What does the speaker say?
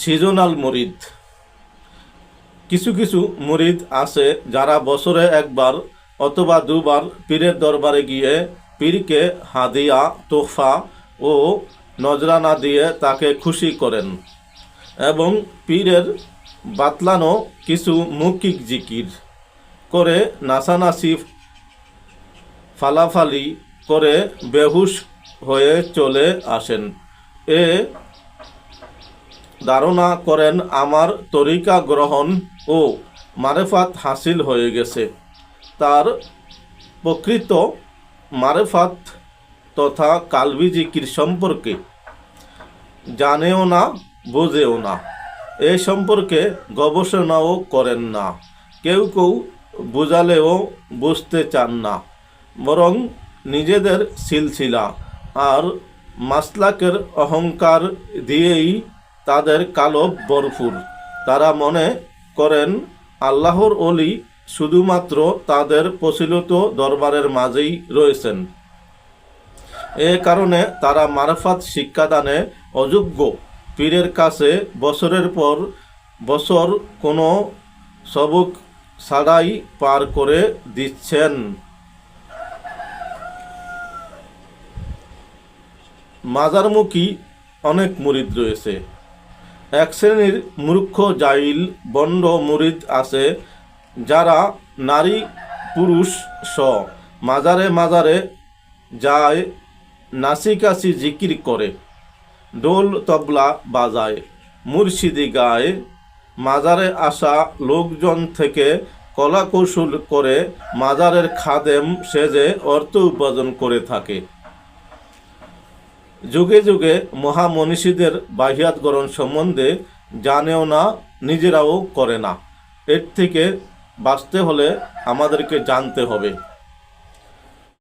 Seasonal মরিদ। কিছু কিছু মরিদ আছে যারা বছরে একবার অথবা দুবার পীরের দরবারে গিয়ে পীরকে হাদিয়া তোফা ও নজরানা দিয়ে তাকে খুশি করেন এবং পীরের বাতলানো কিছু মৌখিক জিকির করে নাসানাসি ফালাফালি করে বেহুশ হয়ে চলে আসেন। এ ধারণা করেন আমার তরিকা গ্রহণ ও মারেফাত হাসিল হয়ে গেছে। তার প্রকৃত মারেফাত তথা কালবি জিকির সম্পর্কে জানেও না, বোঝেও না। এ সম্পর্কে গবেষণাও করেন না। কেউ কেউ বোঝালেও বুঝতে চান না। বরং নিজেদের সিলসিলা আর মাসলাকের অহংকার দিয়েই তাদের কালো বরফুর। তারা মনে করেন, আল্লাহর অলি শুধুমাত্র তাদের প্রচলিত দরবারের মাঝেই রয়েছেন। এ কারণে তারা মারফাত শিক্ষাদানে অযোগ্য। পীরের কাছে বছরের পর বছর কোনো সবক ছাড়াই পার করে দিচ্ছেন। মাজারমুখী অনেক মুরিদ রয়েছে। এক শ্রেণির মূর্খ জাইল বন্ড মুরিদ আছে, যারা নারী পুরুষ স। মাজারে মাজারে যায়, নাসিকাসি জিকির করে। ডোল তবলা বাজায়, মুর্শিদি গায়। মাজারে আসা লোকজন থেকে কলা কৌশল করে মাজারের খাদেম সেজে অর্থ উপার্জন করে থাকে। যুগে যুগে মহামনীষীদের বাহিয়াত গ্রহণ সম্বন্ধে জানেও না, নিজেরাও করে না। এর থেকে বাঁচতে হলে আমাদেরকে জানতে হবে।